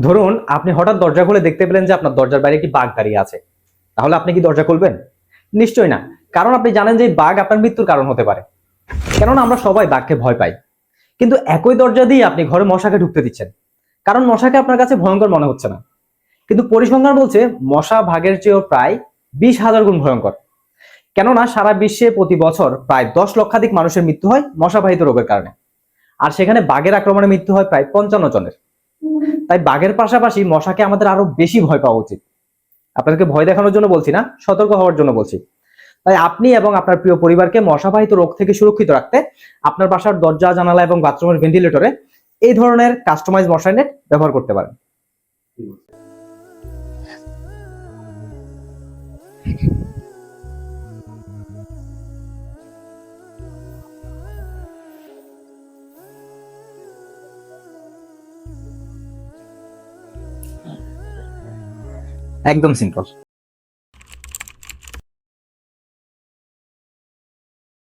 ধরুন আপনি হঠাৎ দরজা খুলে দেখতে পেলেন যে আপনার দরজার বাইরে একটি বাঘ দাঁড়িয়ে আছে। তাহলে আপনি কি দরজা খুলবেন? নিশ্চয়ই না। কারণ আপনি জানেন যে বাঘ আপনার মৃত্যুর কারণ হতে পারে। কেননা আমরা সবাই বাঘকে ভয় পাই। কিন্তু একই দরজা দিয়ে আপনি ঘরে মশাকে ঢুকতে দিচ্ছেন। কারণ মশাকে আপনার কাছে ভয়ঙ্কর মনে হচ্ছে না। কিন্তু পরিসংখ্যান বলছে মশা ভাগের চেয়েও প্রায় বিশ হাজার গুণ ভয়ঙ্কর। কেননা সারা বিশ্বে প্রতি বছর প্রায় দশ লক্ষাধিক মানুষের মৃত্যু হয় মশাবাহিত রোগের কারণে। আর সেখানে বাঘের আক্রমণে মৃত্যু হয় প্রায় পঞ্চান্ন জনের। তাই বাঘের পাশাপাশি মশাকে আমাদের আরও বেশি ভয় পাওয়া উচিত। আপনাদেরকে ভয় দেখানোর জন্য বলছি না, সতর্ক হওয়ার জন্য বলছি। তাই আপনি এবং আপনার প্রিয় পরিবারকে মশাবাহিত রোগ থেকে সুরক্ষিত রাখতে আপনার বাসার দরজা, জানালা এবং বাথরুমের ভেন্টিলেটরে এই ধরনের কাস্টমাইজ মশাই নেট ব্যবহার করতে পারেন। একদম সিম্পল